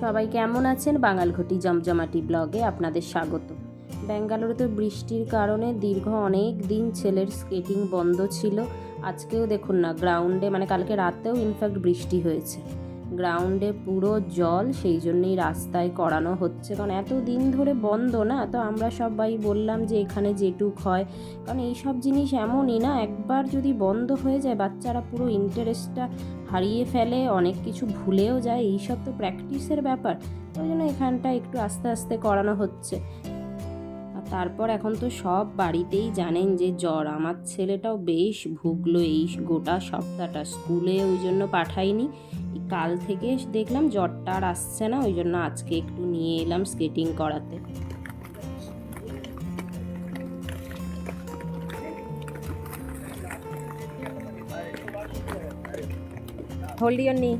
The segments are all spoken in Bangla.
সবাই কেমন আছেন? বাঙালঘটি জমজমাটি ব্লগে আপনাদের স্বাগত। ব্যাঙ্গালোরেতে বৃষ্টির কারণে দীর্ঘ অনেক দিন ছেলের স্কেটিং বন্ধ ছিল। আজকেও দেখুন না গ্রাউন্ডে মানে কালকে রাতেও ইনফ্যাক্ট বৃষ্টি হয়েছে। গ্রাউন্ডে পুরো জল সেই জন্যই রাস্তায় করানো হচ্ছে। কারণ এত দিন ধরে বন্ধ না? তো আমরা সবাই বললাম যে এখানে যেটুক হয়। কারণ এই সব জিনিস এমনই না? একবার যদি বন্ধ হয়ে যায়, বাচ্চারা পুরো ইন্টারেস্টটা হারিয়ে ফেলে, অনেক কিছু ভুলেও যায়। এইসব তো প্র্যাকটিসের ব্যাপার। ওই জন্য এখানটা একটু আস্তে আস্তে করানো হচ্ছে। তারপর এখন তো সব বাড়িতেই জানেন যে জ্বর। আমার ছেলেটাও বেশ ভুগলো এই গোটা সপ্তাহটা। স্কুলে ওই জন্য পাঠাইনি। কাল থেকে দেখলাম জ্বরটা আর আসছে না ওই জন্য আজকে একটু নিয়ে এলাম স্কেটিং করাতে। হোল্ড নি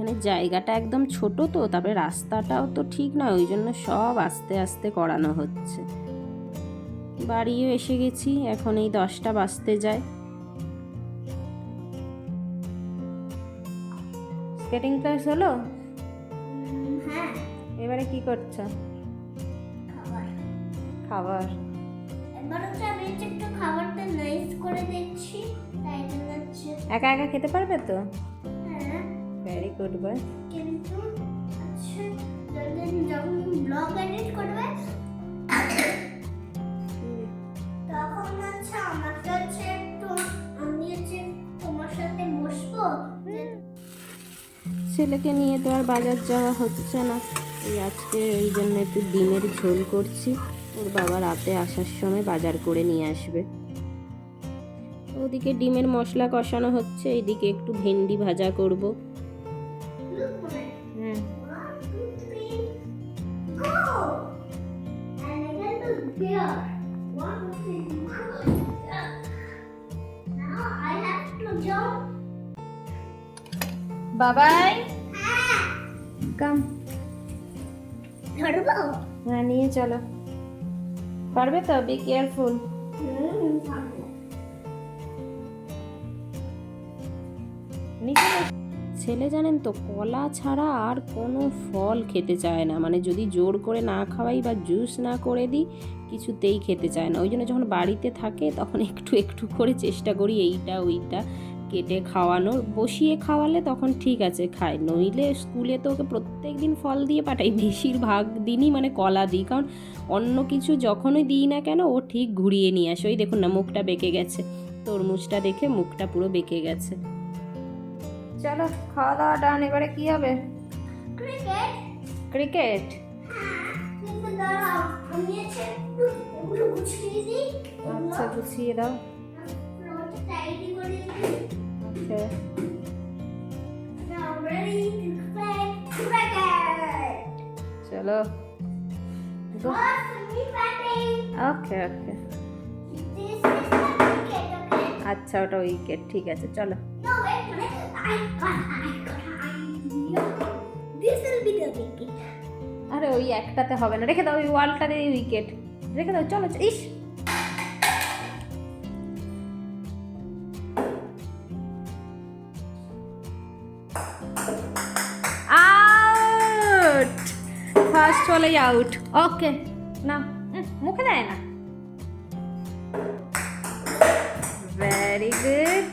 এখানে জায়গাটা একদম ছোট তো তারপরে রাস্তাটাও তো ঠিক নয় ওই জন্য সব আস্তে আস্তে করানো হচ্ছে। বাড়িও এসে গেছি এখন এই দশটা বাজতে যায়। স্কেটিং ক্লাস হলো? হ্যাঁ। এবারে কি করছ? খাবার। খাবারটা নাইস করে একা একা খেতে পারবে তো? ভেরি গুড বয় কিন্তু হচ্ছে যখন যখন ব্লগ এডিট করবে তখন হচ্ছে আমাকে হচ্ছে একটু আমি হচ্ছে তোমার সাথে বসবো? ছেলেকে নিয়ে তো আর বাজার যাওয়া হচ্ছে না। এই আজকে এই জন্য একটু ডিমের ঝোল করছি। ওর বাবা রাতে আসার সময় বাজার করে নিয়ে আসবে। ওদিকে ডিমের মশলা কষানো হচ্ছে এইদিকে একটু ভেন্ডি ভাজা করব। Here. One, two, three, go. Now I have to jump. বাবাই হ্যাঁ কাম ধরবো হ্যাঁ নিয়ে চলো পারবে তো বি কেয়ারফুল হুম ছেলে জানেন তো, কলা ছাড়া আর কোনো ফল খেতে চায় না। মানে যদি জোর করে না খাওয়াই বা জুস না করে দিই, কিছুতেই খেতে চায় না। ওই জন্য যখন বাড়িতে থাকে, তখন একটু একটু করে চেষ্টা করি এইটা, ওইটা কেটে খাওয়ানোর। বসিয়ে খাওয়ালে তখন ঠিক আছে, খায়। নইলে স্কুলে তো ওকে প্রত্যেক দিন ফল দিয়ে পাঠাই, বেশিরভাগ দিনই মানে কলা দিই। কারণ অন্য কিছু যখনই দিই না কেন, ও ঠিক ঘুরিয়ে নিয়ে আসে। ওই দেখুন না, মুখটা বেঁকে গেছে। তরমুজটা দেখে মুখটা পুরো বেঁকে গেছে। চলো খাওয়া দাওয়া ডান এবারে কি হবে ক্রিকেট ক্রিকেট হ্যাঁ কিন্তু দাঁড়াও আমি হচ্ছে একটু এগুলো গুছিয়ে দিই আচ্ছা গুছিয়ে দাও ফ্লোরটা টাইডি করে দিই আচ্ছা Now ready to play cricket. চলো First, me batting. ওকে ওকে আচ্ছা ওটা উইকেট ঠিক আছে চলো. আরে ওই একটাতে হবে না রেখে দাও ওই ওয়ালটাতে উইকেট রেখে দাও চলো ইস। আউট ফার্স্ট বলেই আউট ওকে না মুখে দেয় না। ভেরি গুড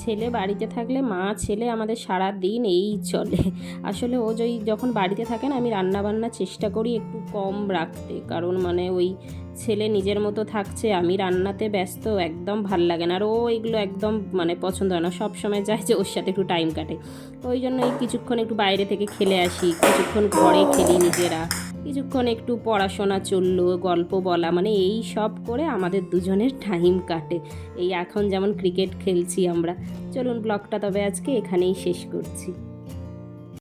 ছেলে বাড়িতে থাকলে মা, ছেলে আমাদের সারা দিন এই চলে। আসলে ও যদি যখন বাড়িতে থাকে না, আমি রান্না বান্না চেষ্টা করি একটু কম রাখতে। কারণ মানে ওই ছেলে নিজের মতো থাকছে, আমি রান্নাতে ব্যস্ত, একদম ভালো লাগে না। আর ও এগুলো একদম মানে পছন্দ হয় না। সব সময় চায় যে ওর সাথে একটু টাইম কাটে। ওই জন্য এই কিছুক্ষণ একটু বাইরে থেকে খেলে আসি, কিছুক্ষণ ঘরে খেলি নিজেরা। কিছুক্ষণ একটু পড়াশোনা চলল, গল্প বলা মানে এই সব করে আমাদের দুজনের টাইম কাটে। এই এখন যেমন ক্রিকেট খেলছি আমরা। চলুন ব্লগটা তবে আজকে এখানেই শেষ করছি।